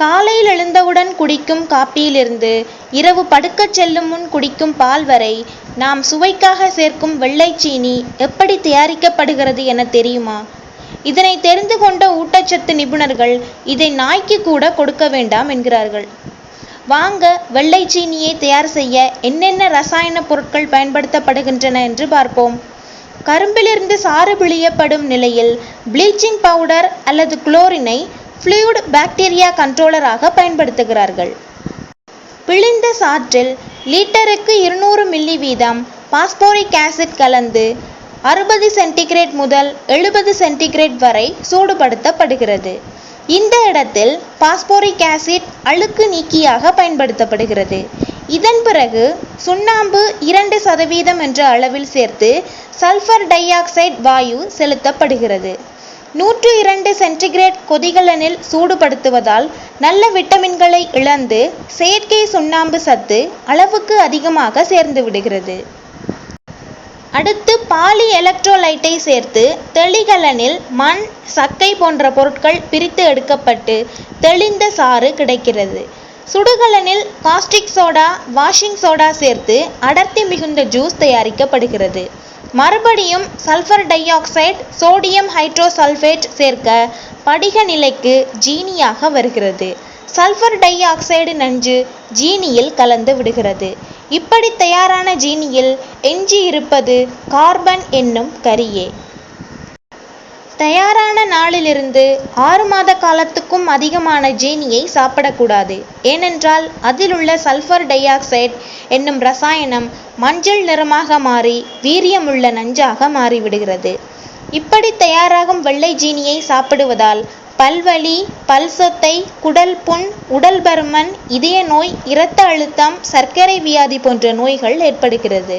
காலையில் எழுந்தவுடன் குடிக்கும் காப்பியிலிருந்து இரவு படுக்கச் செல்லும் முன் குடிக்கும் பால் வரை நாம் சுவைக்காக சேர்க்கும் வெள்ளைச்சீனி எப்படி தயாரிக்கப்படுகிறது என தெரியுமா? இதனை தெரிந்து கொண்ட ஊட்டச்சத்து நிபுணர்கள் இதை நாய்க்கு கூட கொடுக்க வேண்டாம் என்கிறார்கள். வாங்க வெள்ளை சீனியை தயார் செய்ய என்னென்ன ரசாயன பொருட்கள் பயன்படுத்தப்படுகின்றன என்று பார்ப்போம். கரும்பிலிருந்து சாறு பிழியப்படும் நிலையில் ப்ளீச்சிங் பவுடர் அல்லது குளோரினை ஃப்ளூயிட் பாக்டீரியா கண்ட்ரோலராக பயன்படுத்துகிறார்கள். பிழிந்த சாற்றில் லீட்டருக்கு இருநூறு மில்லி வீதம் பாஸ்போரிக் ஆசிட் கலந்து அறுபது சென்டிகிரேட் முதல் எழுபது சென்டிகிரேட் வரை சூடுபடுத்தப்படுகிறது. இந்த இடத்தில் பாஸ்போரிக் ஆசிட் அழுக்கு நீக்கியாக பயன்படுத்தப்படுகிறது. இதன் பிறகு சுண்ணாம்பு இரண்டு சதவீதம் என்ற அளவில் சேர்த்து சல்ஃபர் டை ஆக்சைடு வாயு செலுத்தப்படுகிறது. நூற்று இரண்டு சென்டிகிரேட் கொதிகலனில் சூடுபடுத்துவதால் நல்ல விட்டமின்களை இழந்து செயற்கை சுண்ணாம்பு சத்து அளவுக்கு அதிகமாக சேர்ந்து விடுகிறது. அடுத்து பாலி எலக்ட்ரோலைட்டை சேர்த்து தெளிகலனில் மண் சக்கை போன்ற பொருட்கள் பிரித்து எடுக்கப்பட்டு தெளிந்த சாறு கிடைக்கிறது. சுடுகலனில் காஸ்டிக் சோடா வாஷிங் சோடா சேர்த்து அடர்த்தி மிகுந்த ஜூஸ் தயாரிக்கப்படுகிறது. மறுபடியும் sulphur dioxide sodium hydrosulphate சேர்க்க படிக நிலைக்கு ஜீனியாக வருகிறது. சல்ஃபர் டை ஆக்சைடு நஞ்சு ஜீனியில் கலந்து விடுகிறது. இப்படி தயாரான ஜீனியில் எஞ்சி இருப்பது கார்பன் என்னும் கரியே. தயாரான நாளிலிருந்து ஆறு மாத காலத்துக்கும் அதிகமான ஜீனியை சாப்பிடக்கூடாது. ஏனென்றால் அதிலுள்ள சல்ஃபர் டை ஆக்சைடு என்னும் ரசாயனம் மஞ்சள் நிறமாக மாறி வீரியமுள்ள நஞ்சாக மாறிவிடுகிறது. இப்படி தயாராகும் வெள்ளை ஜீனியை சாப்பிடுவதால் பல்வலி பல்சத்தை குடல் புண் உடல் பருமன் இதய நோய் இரத்த அழுத்தம் சர்க்கரை வியாதி போன்ற நோய்கள் ஏற்படுகிறது.